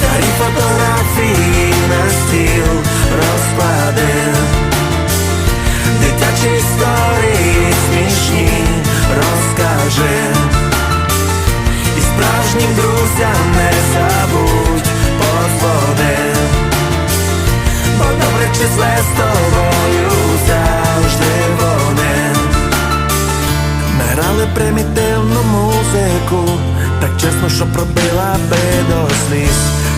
Старі фотографії на стіл розкладив. Дитячі історії смішні розкажи І справжнім друзям не забудь подзвони Бо добре числе з тобою завжди вони. Ми грали примітивну музику Так чесно, що пробила би до сліз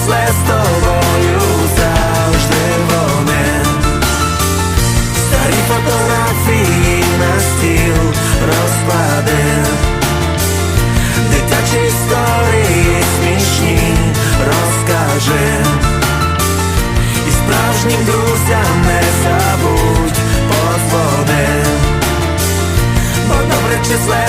числе з тобою завжди вони Старі фотографії на стіл розклади Дитячі історії смішні розкажи і справжнім друзям не забудь подзвони. Бо добре числе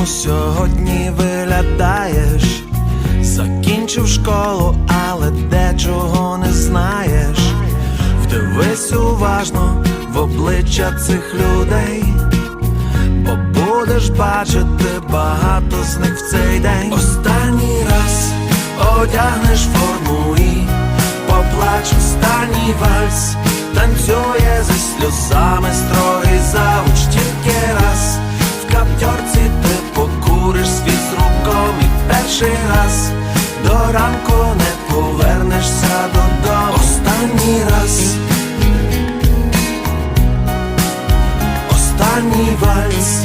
по-дорослому сьогодні виглядаєш, закінчив школу, але дечого не знаєш. Вдивись уважно в обличчя цих людей, бо будеш бачити багато з них в цей день. Останній раз одягнеш форму і поплач останній вальс, танцює зі сльозами строгий завуч тільки раз. В каптьорці ти покуриш свій з руком і перший раз до ранку не повернешся додому. Останній раз. Останній вальс.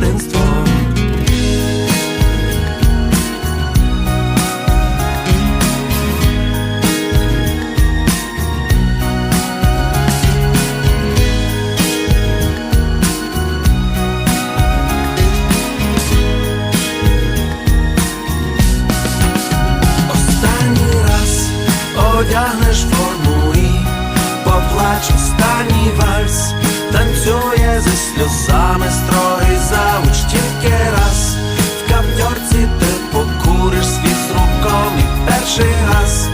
теж формули, поплач останній вальс, танцює зі сльозами строгий зауч тільки раз, в каптьорці ти покуриш свій з руком і перший раз.